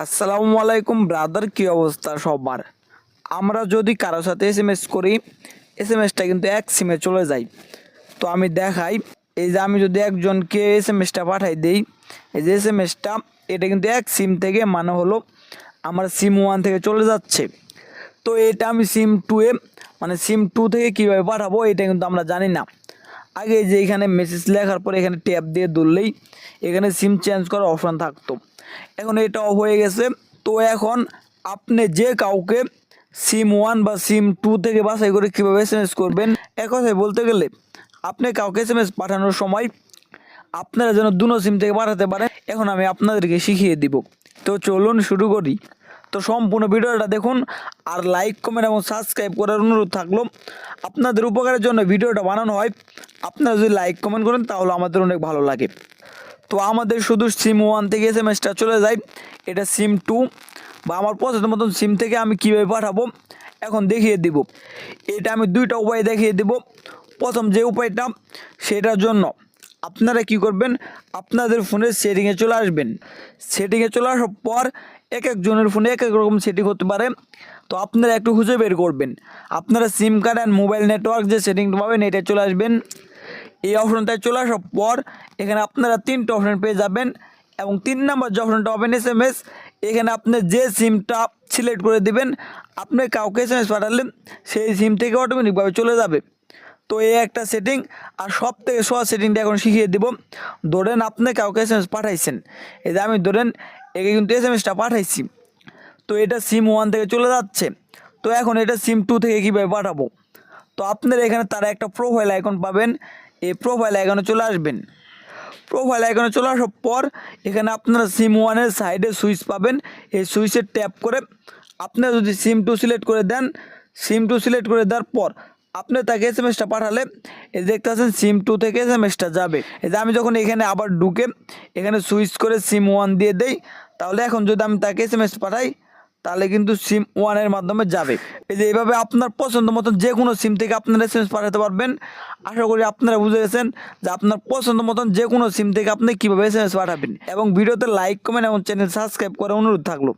আসসালামু আলাইকুম ব্রাদার কী অবস্থা সবার? আমরা যদি কারও সাথে এস এম এস করি এস এম এসটা কিন্তু এক সিমে চলে যায়। তো আমি দেখাই, এই যে আমি যদি একজনকে এস এম এসটা পাঠাই দিই, এই যে এস এম এসটা এটা কিন্তু এক সিম থেকে মানে হলো আমার সিম ওয়ান থেকে চলে যাচ্ছে। তো এটা আমি সিম টুয়ে মানে সিম টু থেকে কীভাবে পাঠাবো, এটা কিন্তু আমরা জানি না। আগে যে এখানে মেসেজ লেখার পরে এখানে ট্যাপ দিয়ে ধরলেই এখানে সিম চেঞ্জ করার অপশান থাকতো। এখন এটা অফ হয়ে গেছে। তো এখন আপনি যে কাউকে সিম ওয়ান বা সিম টু থেকে বাছাই করে কীভাবে এস এম এস করবেন, এক কথায় বলতে গেলে আপনি কাউকে এস এম এস পাঠানোর সময় আপনারা যেন দুনো সিম থেকে পাঠাতে পারেন, এখন আমি আপনাদেরকে শিখিয়ে দিব। তো চলুন শুরু করি। তো সম্পূর্ণ ভিডিওটা দেখুন আর লাইক কমেন্ট এবং সাবস্ক্রাইব করার অনুরোধ থাকল। আপনাদের উপকারের জন্য ভিডিওটা বানানো হয়। আপনারা যদি লাইক কমেন্ট করেন তাহলে আমাদের অনেক ভালো লাগে। তো আমাদের শুধু সিম ওয়ান থেকে এস এম এসটা চলে যায়। এটা সিম টু বা আমার পছন্দ মতন সিম থেকে আমি কীভাবে পাঠাবো, এখন দেখিয়ে দিব। এটা আমি দুইটা উপায় দেখিয়ে দিব। প্রথম যে উপায়টা, সেটার জন্য আপনারা কি করবেন, আপনাদের ফোনের সেটিংয়ে চলে আসবেন। সেটিংয়ে চলে আসার পর এক একজনের ফোনে এক এক রকম সেটিং হতে পারে। তো আপনারা একটু খুঁজে বের করবেন। আপনারা SIM card and mobile network যে সেটিংটা পাবেন এটা চলে আসবেন। এই অপশনটায় চলে আসার পর, এখানে আপনারা তিনটে অপশন পেয়ে যাবেন এবং তিন নম্বর যে অপশনটা পাবেন এস এম এস এখানে আপনি যে সিমটা সিলেক্ট করে দিবেন, আপনি কাউকে এস এম এস পাঠালেন, সেই সিম থেকে অটোমেটিকভাবে চলে যাবে। তো এই একটা সেটিং আর সব থেকে সহজ সেটিংটা এখন শিখিয়ে দিব। ধরেন আপনি কাউকে এস এম এস পাঠাইছেন। এই যে আমি ধরেন একে কিন্তু এস এম এসটা পাঠাইছি। তো এটা সিম ওয়ান থেকে চলে যাচ্ছে। তো এখন এটা সিম টু থেকে কীভাবে পাঠাবো? তো আপনারা এখানে তারা একটা প্রোফাইল আইকন পাবেন। এই প্রোফাইল আইকনে চলে আসবেন। প্রোফাইল আইকনে চলে আসার পর এখানে আপনারা সিম ওয়ানের সাইডে সুইচ পাবেন। এই সুইচে ট্যাপ করে আপনারা যদি সিম টু সিলেক্ট করে দেন সিম টু সিলেক্ট করে দেওয়ার পর আপনি তাকে এস এম এসটা পাঠালে, এই দেখতে পাচ্ছেন সিম টু থেকে এস এম এসটা যাবে। এই যে আমি যখন এখানে আবার ঢুকে, এখানে সুইচ করে সিম ওয়ান দিয়ে দেই, তাহলে এখন যদি আমি তাকে এস এম এস পাঠাই, তাহলে কিন্তু সিম ওয়ানের মাধ্যমে যাবে। এই যে এইভাবে আপনার পছন্দ মতন যে কোনো সিম থেকে আপনারা এস এম এস পাঠাতে পারবেন। আশা করি আপনারা বুঝে গেছেন যে আপনার পছন্দ মতন যে কোনো সিম থেকে আপনি কীভাবে এস এম এস পাঠাবেন। এবং ভিডিওতে লাইক কমেন্ট এবং চ্যানেল সাবস্ক্রাইব করার অনুরোধ থাকল।